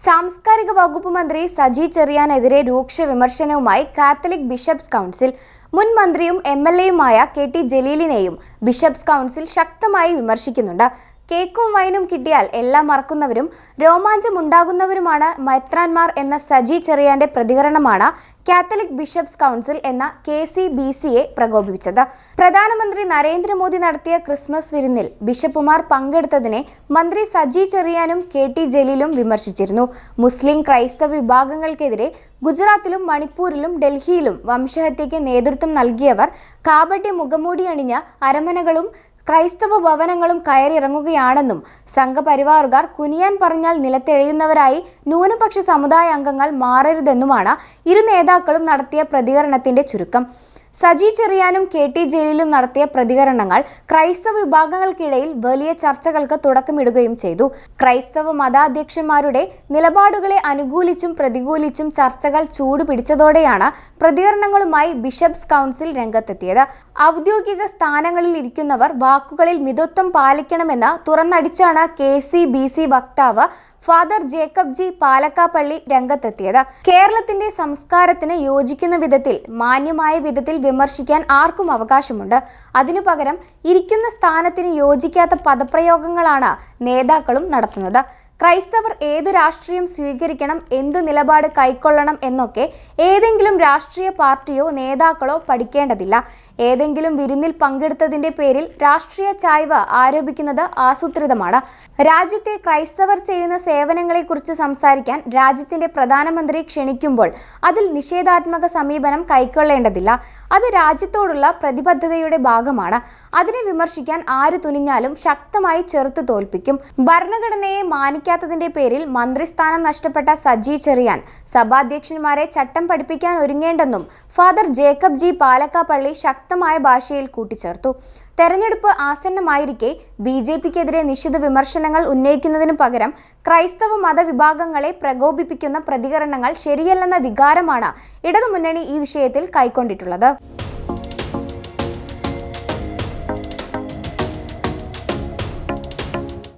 സാംസ്കാരിക വകുപ്പ് മന്ത്രി സജി ചെറിയാനെതിരെ രൂക്ഷ വിമർശനവുമായി കാത്തലിക് ബിഷപ്സ് കൗൺസിൽ. മുൻ മന്ത്രിയും എം എൽ എയുമായ കെ ടി ജലീലിനെയും ബിഷപ്സ് കൗൺസിൽ ശക്തമായി വിമർശിക്കുന്നുണ്ട്. കേക്കും വൈനും കിട്ടിയാൽ എല്ലാം മറക്കുന്നവരും രോമാഞ്ചം ഉണ്ടാകുന്നവരുമാണ് മൈത്രാൻമാർ എന്ന സജി ചെറിയാന്റെ പ്രതികരണമാണ് കാത്തലിക് ബിഷപ്സ് കൗൺസിൽ എന്ന കെ സി ബി സിയെ പ്രകോപിപ്പിച്ചത്. പ്രധാനമന്ത്രി നരേന്ദ്രമോദി നടത്തിയ ക്രിസ്മസ് വിരുന്നിൽ ബിഷപ്പുമാർ പങ്കെടുത്തതിനെ മന്ത്രി സജി ചെറിയാനും കെ ടി ജലീലും വിമർശിച്ചിരുന്നു. മുസ്ലിം ക്രൈസ്തവ വിഭാഗങ്ങൾക്കെതിരെ ഗുജറാത്തിലും മണിപ്പൂരിലും ഡൽഹിയിലും വംശഹത്യയ്ക്ക് നേതൃത്വം നൽകിയവർ കാബട്ടി മുഖമൂടിയണിഞ്ഞ അരമനകളും ക്രൈസ്തവ ഭവനങ്ങളും കയറിയിറങ്ങുകയാണെന്നും സംഘപരിവാറുകാർ കുനിയാൻ പറഞ്ഞാൽ നിലത്തെഴിയുന്നവരായി ന്യൂനപക്ഷ സമുദായ അംഗങ്ങൾ മാറരുതെന്നുമാണ് ഇരു നേതാക്കളും നടത്തിയ പ്രതികരണത്തിന്റെ ചുരുക്കം. സജി ചെറിയാനും കെ ടി ജലീലും നടത്തിയ പ്രതികരണങ്ങൾ ക്രൈസ്തവ വിഭാഗങ്ങൾക്കിടയിൽ വലിയ ചർച്ചകൾക്ക് തുടക്കമിടുകയും ചെയ്തു. ക്രൈസ്തവ മതാധ്യക്ഷന്മാരുടെ നിലപാടുകളെ അനുകൂലിച്ചും പ്രതികൂലിച്ചും ചർച്ചകൾ ചൂടുപിടിച്ചതോടെയാണ് പ്രതികരണങ്ങളുമായി ബിഷപ്സ് കൗൺസിൽ രംഗത്തെത്തിയത്. ഔദ്യോഗിക സ്ഥാനങ്ങളിൽ ഇരിക്കുന്നവർ വാക്കുകളിൽ മിതത്വം പാലിക്കണമെന്ന് തുറന്നടിച്ചാണ് കെ സി ബി സി വക്താവ് ഫാദർ ജേക്കബ് ജി പാലക്കാപ്പള്ളി രംഗത്തെത്തിയത്. കേരളത്തിന്റെ സംസ്കാരത്തിന് യോജിക്കുന്ന വിധത്തിൽ മാന്യമായ വിധത്തിൽ വിമർശിക്കാൻ ആർക്കും അവകാശമുണ്ട്. അതിനു പകരം ഇരിക്കുന്ന സ്ഥാനത്തിന് യോജിക്കാത്ത പദപ്രയോഗങ്ങളാണ് നേതാക്കളും നടത്തുന്നത്. ക്രൈസ്തവർ ഏത് രാഷ്ട്രീയം സ്വീകരിക്കണം എന്ത് നിലപാട് കൈക്കൊള്ളണം എന്നൊക്കെ ഏതെങ്കിലും രാഷ്ട്രീയ പാർട്ടിയോ നേതാക്കളോ പഠിക്കേണ്ടതില്ല. ഏതെങ്കിലും വിരുന്നിൽ പങ്കെടുത്തതിന്റെ പേരിൽ രാഷ്ട്രീയ ചായ്വ് ആരോപിക്കുന്നത് ആസൂത്രിതമാണ്. രാജ്യത്തെ ക്രൈസ്തവർ ചെയ്യുന്ന സേവനങ്ങളെക്കുറിച്ച് സംസാരിക്കാൻ രാജ്യത്തിന്റെ പ്രധാനമന്ത്രി ക്ഷണിക്കുമ്പോൾ അതിൽ നിഷേധാത്മക സമീപനം കൈക്കൊള്ളേണ്ടതില്ല. അത് രാജ്യത്തോടുള്ള പ്രതിബദ്ധതയുടെ ഭാഗമാണ്. അതിനെ വിമർശിക്കാൻ ആര് തുനിഞ്ഞാലും ശക്തമായി ചെറുത്തു തോൽപ്പിക്കും. ഭരണഘടനയെ മാനിക്കാത്തതിന്റെ പേരിൽ മന്ത്രിസ്ഥാനം നഷ്ടപ്പെട്ട സജി ചെറിയാൻ സഭാധ്യക്ഷന്മാരെ ചട്ടം പഠിപ്പിക്കാൻ ഒരുങ്ങേണ്ടെന്നും ഫാദർ ജേക്കബ് ജി പാലക്കാപ്പള്ളി ശക്തമായ ഭാഷയിൽ കൂട്ടിച്ചേർത്തു. തെരഞ്ഞെടുപ്പ് ആസന്നമായിരിക്കെ ബി ജെ പിക്കെതിരെ നിശിത വിമർശനങ്ങൾ ഉന്നയിക്കുന്നതിനു പകരം ക്രൈസ്തവ മതവിഭാഗങ്ങളെ പ്രകോപിപ്പിക്കുന്ന പ്രതികരണങ്ങൾ ശരിയല്ലെന്ന വികാരമാണ് ഇടതുമുന്നണി ഈ വിഷയത്തിൽ കൈക്കൊണ്ടിട്ടുള്ളത്.